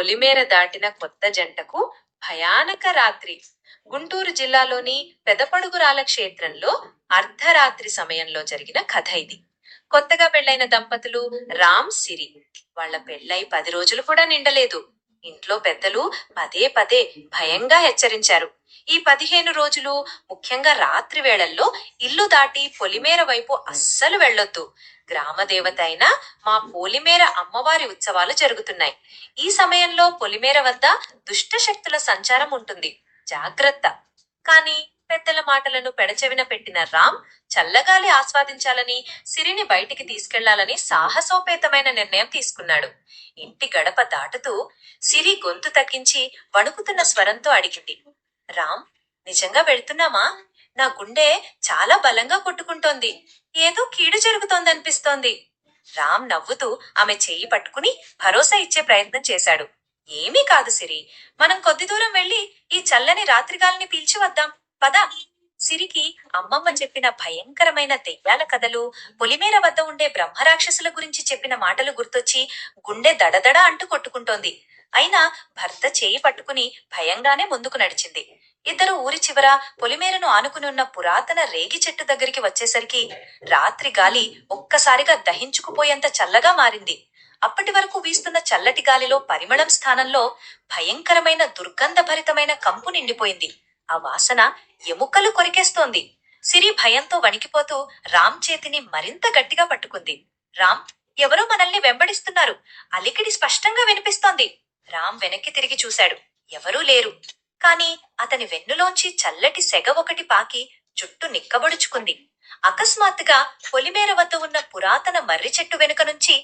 పొలిమేర దాటిన కొత్త జంటకు భయానక రాత్రి. గుంటూరు జిల్లాలోని పెదపడుగురాల క్షేత్రంలో అర్ధరాత్రి సమయంలో జరిగిన కథ ఇది. కొత్తగా పెళ్ళైన దంపతులు రామ్ సిరి. వాళ్ళ పెళ్ళై పది రోజులు కూడా నిండలేదు. ఇంట్లో పెద్దలు పదే పదే భయంగా హెచ్చరించారు. ఈ పదిహేను రోజులు ముఖ్యంగా రాత్రి వేళల్లో ఇల్లు దాటి పొలిమేర వైపు అస్సలు వెళ్ళొద్దు. గ్రామదేవత అయిన మా పొలిమేర అమ్మవారి ఉత్సవాలు జరుగుతున్నాయి. ఈ సమయంలో పొలిమేర వద్ద దుష్ట శక్తుల సంచారం ఉంటుంది. జాగ్రత్త. కానీ పెద్దల మాటలను పెడచెవిన పెట్టిన రామ్ చల్లగాలి ఆస్వాదించాలని సిరిని బయటికి తీసుకెళ్ళాలని సాహసోపేతమైన నిర్ణయం తీసుకున్నాడు. ఇంటి గడప దాటుతూ సిరి గొంతు తగ్గించి వణుకుతున్న స్వరంతో అడిగింది. రామ్ నిజంగా వెళ్తున్నామా? నా గుండె చాలా బలంగా కొట్టుకుంటోంది. ఏదో కీడు జరుగుతోందనిపిస్తోంది. రామ్ నవ్వుతూ ఆమె చెయ్యి పట్టుకుని భరోసా ఇచ్చే ప్రయత్నం చేశాడు. ఏమీ కాదు సిరి. మనం కొద్ది దూరం వెళ్ళి ఈ చల్లని రాత్రిగాలిని పీల్చి వద్దాం. పద. సిరికి అమ్మమ్మ చెప్పిన భయంకరమైన దెయ్యాల కథలు పొలిమేర వద్ద ఉండే బ్రహ్మరాక్షసుల గురించి చెప్పిన మాటలు గుర్తొచ్చి గుండె దడదడ అంటూ కొట్టుకుంటోంది. అయినా భర్త చేయి పట్టుకుని భయంగానే ముందుకు నడిచింది. ఇద్దరు ఊరి చివర పొలిమేరను ఆనుకునున్న పురాతన రేగి చెట్టు దగ్గరికి వచ్చేసరికి రాత్రి గాలి ఒక్కసారిగా దహించుకుపోయేంత చల్లగా మారింది. అప్పటి వరకు వీస్తున్న చల్లటి గాలిలో పరిమళం స్థానంలో భయంకరమైన దుర్గంధభరితమైన కంపు నిండిపోయింది. ఆ వాసన ఎముకలు కొరికేస్తోంది. సిరి భయంతో వణికిపోతూ రామ్ చేతిని మరింత గట్టిగా పట్టుకుంది. రామ్ ఎవరో మనల్ని వెంబడిస్తున్నారు. అలికిడి స్పష్టంగా వినిపిస్తోంది. రామ్ వెనక్కి తిరిగి చూశాడు. ఎవరూ లేరు. కాని అతని వెన్నులోంచి చల్లటి సెగ ఒకటి పాకి జుట్టు నిక్కబొడుచుకుంది. అకస్మాత్తుగా పొలిమేర వద్ద ఉన్న పురాతన మర్రి చెట్టు వెనుక నుంచి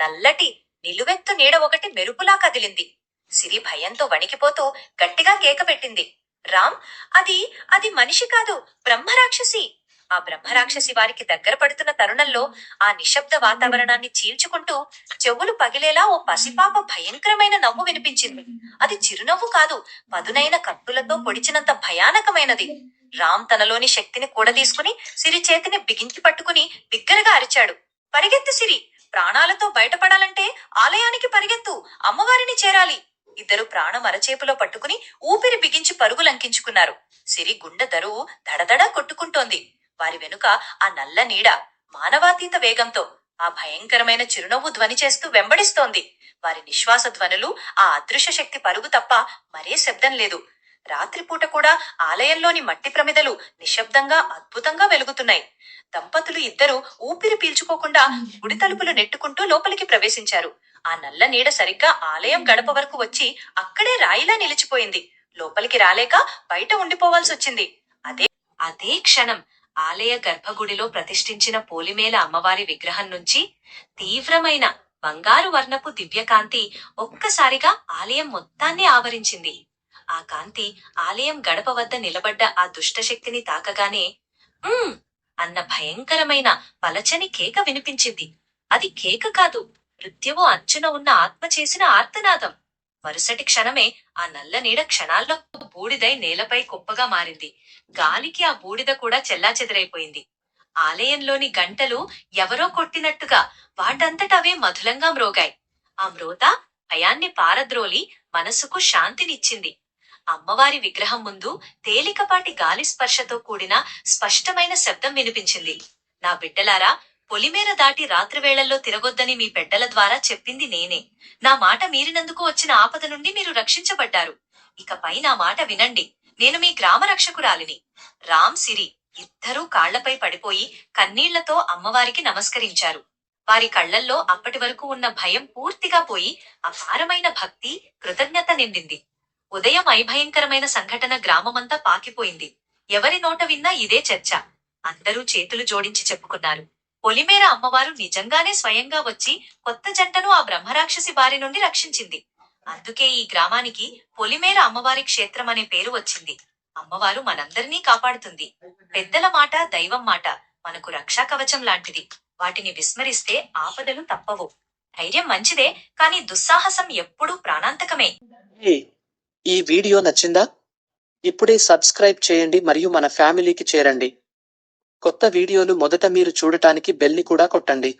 నల్లటి నిలువెత్తు నీడ ఒకటి మెరుపులా కదిలింది. సిరి భయంతో వణికిపోతూ గట్టిగా కేక పెట్టింది. రామ్ అది అది మనిషి కాదు బ్రహ్మరాక్షసి! ఆ బ్రహ్మరాక్షసి వారికి దగ్గర పడుతున్న తరుణంలో ఆ నిశ్శబ్ద వాతావరణాన్ని చీల్చుకుంటూ చెవులు పగిలేలా ఓ పసిపాప భయంకరమైన నవ్వు వినిపించింది. అది చిరునవ్వు కాదు పదునైన కత్తులతో పొడిచినంత భయానకమైనది. రామ్ తనలోని శక్తిని కూడదీసుకుని సిరి చేతిని బిగించి పట్టుకుని బిగ్గరగా అరిచాడు. పరిగెత్తు సిరి ప్రాణాలతో బయటపడాలంటే ఆలయానికి పరిగెత్తు అమ్మవారిని చేరాలి. ఇద్దరు ప్రాణం అరచేపులో పట్టుకుని ఊపిరి బిగించి పరుగులంకించుకున్నారు సిరి గుండె దరువు దడదడ కొట్టుకుంటోంది. వారి వెనుక ఆ నల్ల నీడ మానవాతీత వేగంతో ఆ భయంకరమైన చిరునవ్వు ధ్వని చేస్తూ వెంబడిస్తోంది. వారి నిశ్వాస ధ్వనులు ఆ అదృశ్య శక్తి పరుగు తప్ప మరే శబ్దం లేదు. రాత్రిపూట కూడా ఆలయంలోని మట్టి ప్రమిదలు నిశ్శబ్దంగా అద్భుతంగా వెలుగుతున్నాయి. దంపతులు ఇద్దరు ఊపిరి పీల్చుకోకుండా గుడి తలుపులు నెట్టుకుంటూ లోపలికి ప్రవేశించారు. ఆ నల్ల నీడ సరిగ్గా ఆలయం గడప వరకు వచ్చి అక్కడే రాయిలా నిలిచిపోయింది. లోపలికి రాలేక బయట ఉండిపోవాల్సి వచ్చింది అదే అదే క్షణం. ఆలయ గర్భగుడిలో ప్రతిష్ఠించిన పోలిమేల అమ్మవారి విగ్రహం నుంచి తీవ్రమైన బంగారు వర్ణపు దివ్యకాంతి ఒక్కసారిగా ఆలయం మొత్తాన్ని ఆవరించింది. ఆ కాంతి ఆలయం గడప వద్ద నిలబడ్డ ఆ దుష్టశక్తిని తాకగానే "ఉమ్" అన్న భయంకరమైన పలచని కేక వినిపించింది. అది కేక కాదు మృత్యువు అంచున ఉన్న ఆత్మ చేసిన ఆర్తనాదం. మరుసటి క్షణమే ఆ నల్ల నీడ క్షణాల్లో బూడిదై నేలపై కుప్పగా మారింది. గాలికి ఆ బూడిద కూడా చెల్లాచెదరైపోయింది. ఆలయంలోని గంటలు ఎవరో కొట్టినట్టుగా వాటంతట అవే మధులంగా మ్రోగాయి. ఆ మ్రోత భయాన్ని పారద్రోలి మనసుకు శాంతినిచ్చింది. అమ్మవారి విగ్రహం ముందు తేలికపాటి గాలి స్పర్శతో కూడిన స్పష్టమైన శబ్దం వినిపించింది. నా బిడ్డలారా పొలిమేర దాటి రాత్రివేళల్లో తిరగొద్దని మీ పెద్దల ద్వారా చెప్పింది నేనే. నా మాట మీరినందుకు వచ్చిన ఆపద నుండి మీరు రక్షించబడ్డారు. ఇకపై నా మాట వినండి. నేను మీ గ్రామ రక్షకురాలిని రామ్ సిరి ఇద్దరూ కాళ్ళపై పడిపోయి కన్నీళ్ళతో అమ్మవారికి నమస్కరించారు. వారి కళ్ళల్లో అప్పటి వరకు ఉన్న భయం పూర్తిగా పోయి అపారమైన భక్తి కృతజ్ఞత నిండింది. ఉదయం ఐభయంకరమైన సంఘటన గ్రామమంతా పాకిపోయింది. ఎవరి నోట విన్నా ఇదే చర్చ. అందరూ చేతులు జోడించి చెప్పుకున్నారు. పొలిమేర అమ్మవారు నిజంగానే స్వయంగా వచ్చి కొత్త జంటను ఆ బ్రహ్మరాక్షసి బారి నుండి రక్షించింది. అందుకే ఈ గ్రామానికి పొలిమేర అమ్మవారి క్షేత్రం అనే పేరు వచ్చింది. అమ్మవారు మనందరినీ కాపాడుతుంది. పెద్దల మాట దైవం మాట మనకు రక్షా కవచం లాంటిది. వాటిని విస్మరిస్తే ఆపదలు తప్పవు. ధైర్యం మంచిదే కానీ దుస్సాహసం ఎప్పుడూ ప్రాణాంతకమే. ఈ వీడియో నచ్చిందా? ఇప్పుడే సబ్స్క్రైబ్ చేయండి మరియు మన ఫ్యామిలీకి చేరండి. కొత్త వీడియోలు మొదట మీరు చూడటానికి బెల్ని కూడా కొట్టండి.